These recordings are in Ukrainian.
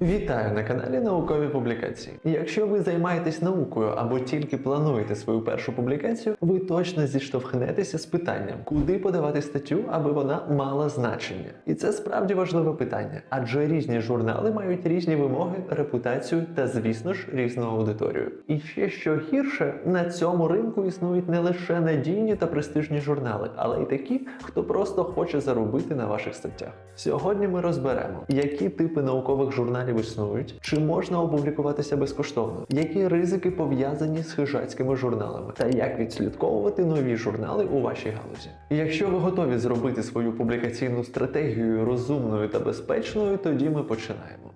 Вітаю на каналі Наукові публікації. Якщо ви займаєтесь наукою або тільки плануєте свою першу публікацію, ви точно зіштовхнетеся з питанням, куди подавати статтю, аби вона мала значення. І це справді важливе питання, адже різні журнали мають різні вимоги, репутацію та, звісно ж, різну аудиторію. І ще що гірше, на цьому ринку існують не лише надійні та престижні журнали, але й такі, хто просто хоче заробити на ваших статтях. Сьогодні ми розберемо, які типи наукових журналів існують, чи можна опублікуватися безкоштовно, які ризики пов'язані з хижацькими журналами, та як відслідковувати нові журнали у вашій галузі. Якщо ви готові зробити свою публікаційну стратегію розумною та безпечною, тоді ми починаємо.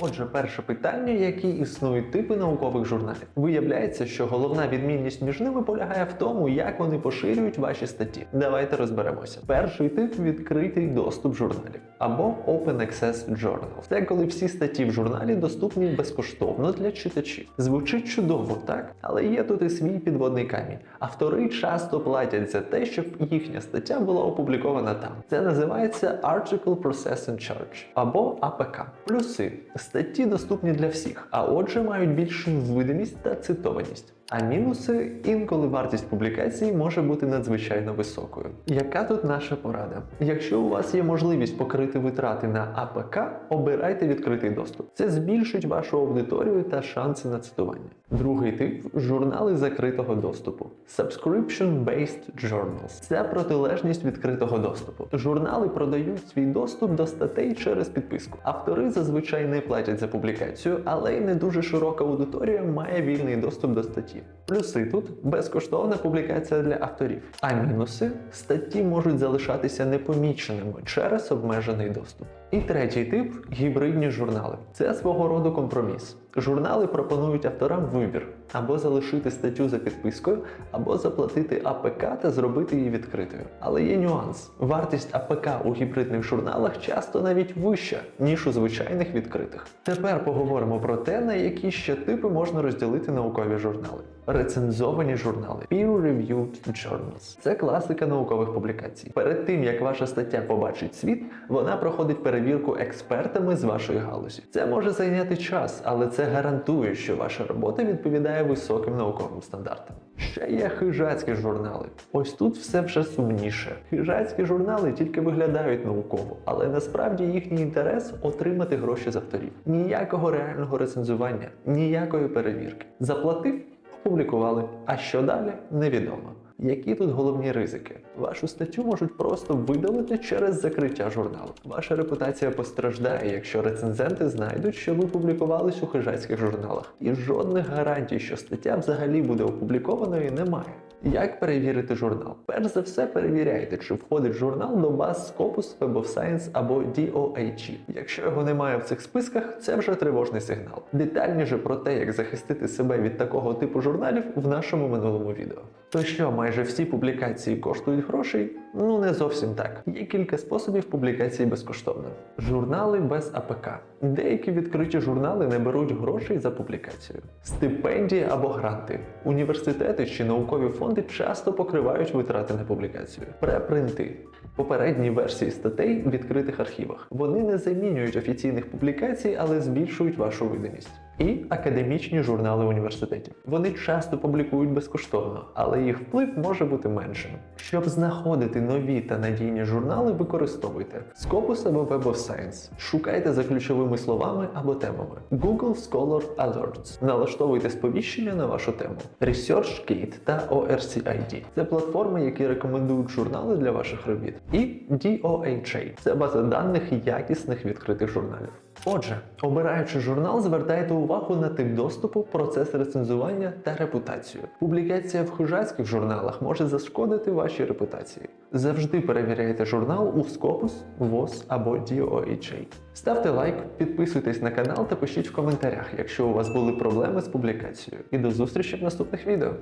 Отже, перше питання, які існують типи наукових журналів. Виявляється, що головна відмінність між ними полягає в тому, як вони поширюють ваші статті. Давайте розберемося. Перший тип відкритий доступ журналів або Open Access Journal. Це коли всі статті в журналі доступні безкоштовно для читачів. Звучить чудово, так? Але є тут і свій підводний камінь. Автори часто платять за те, щоб їхня стаття була опублікована там. Це називається Article Processing Charge або АПК. Плюси статті доступні для всіх, а отже мають більшу видимість та цитованість. А мінуси інколи вартість публікації може бути надзвичайно високою. Яка тут наша порада? Якщо у вас є можливість покрити витрати на АПК, обирайте відкритий доступ. Це збільшить вашу аудиторію та шанси на цитування. Другий тип журнали закритого доступу Subscription-based journals. Це протилежність відкритого доступу. Журнали продають свій доступ до статей через підписку. Автори зазвичай не платять за публікацію, але й не дуже широка аудиторія має вільний доступ до статті. Плюси тут безкоштовна публікація для авторів. А мінуси статті можуть залишатися непоміченими через обмежений доступ. І третій тип гібридні журнали. Це свого роду компроміс. Журнали пропонують авторам вибір або залишити статтю за підпискою, або заплатити АПК та зробити її відкритою. Але є нюанс: вартість АПК у гібридних журналах часто навіть вища, ніж у звичайних відкритих. Тепер поговоримо про те, на які ще типи можна розділити наукові журнали. Рецензовані журнали Peer-Reviewed Journals. Це класика наукових публікацій. Перед тим як ваша стаття побачить світ, вона проходить перевірку експертами з вашої галузі. Це може зайняти час, але це гарантує, що ваша робота відповідає високим науковим стандартам. Ще є хижацькі журнали. Ось тут все вже сумніше. Хижацькі журнали тільки виглядають науково, але насправді їхній інтерес отримати гроші з авторів. Ніякого реального рецензування, ніякої перевірки. Заплатив, опублікували. А що далі невідомо. Які тут головні ризики? Вашу статтю можуть просто видалити через закриття журналу. Ваша репутація постраждає, якщо рецензенти знайдуть, що ви публікувались у хижацьких журналах. І жодних гарантій, що стаття взагалі буде опублікованою, немає. Як перевірити журнал? Перш за все перевіряйте, чи входить журнал до баз Scopus, Web of Science або DOAG. Якщо його немає в цих списках, це вже тривожний сигнал. Детальніше про те, як захистити себе від такого типу журналів в нашому минулому відео. То що, майже всі публікації коштують грошей? Ну не зовсім так. Є кілька способів публікації безкоштовно. Журнали без АПК. Деякі відкриті журнали не беруть грошей за публікацію. Стипендії або гранти. Університети чи наукові фонди часто покривають витрати на публікацію. Препринти. Попередні версії статей в відкритих архівах. Вони не замінюють офіційних публікацій, але збільшують вашу видимість. І академічні журнали університетів. Вони часто публікують безкоштовно, але їх вплив може бути меншим. Щоб знаходити нові та надійні журнали, використовуйте Scopus або Web of Science. Шукайте за ключовими словами або темами. Google Scholar Alerts. Налаштовуйте сповіщення на вашу тему. ResearchGate та ORCID. Це платформи, які рекомендують журнали для ваших робіт. І DOHA. Це база даних якісних відкритих журналів. Отже, обираючи журнал, звертайте увагу на тип доступу, процес рецензування та репутацію. Публікація в хижацьких журналах може зашкодити вашій репутації. Завжди перевіряйте журнал у Scopus, VOS або DOHA. Ставте лайк, підписуйтесь на канал та пишіть в коментарях, якщо у вас були проблеми з публікацією. І до зустрічі в наступних відео.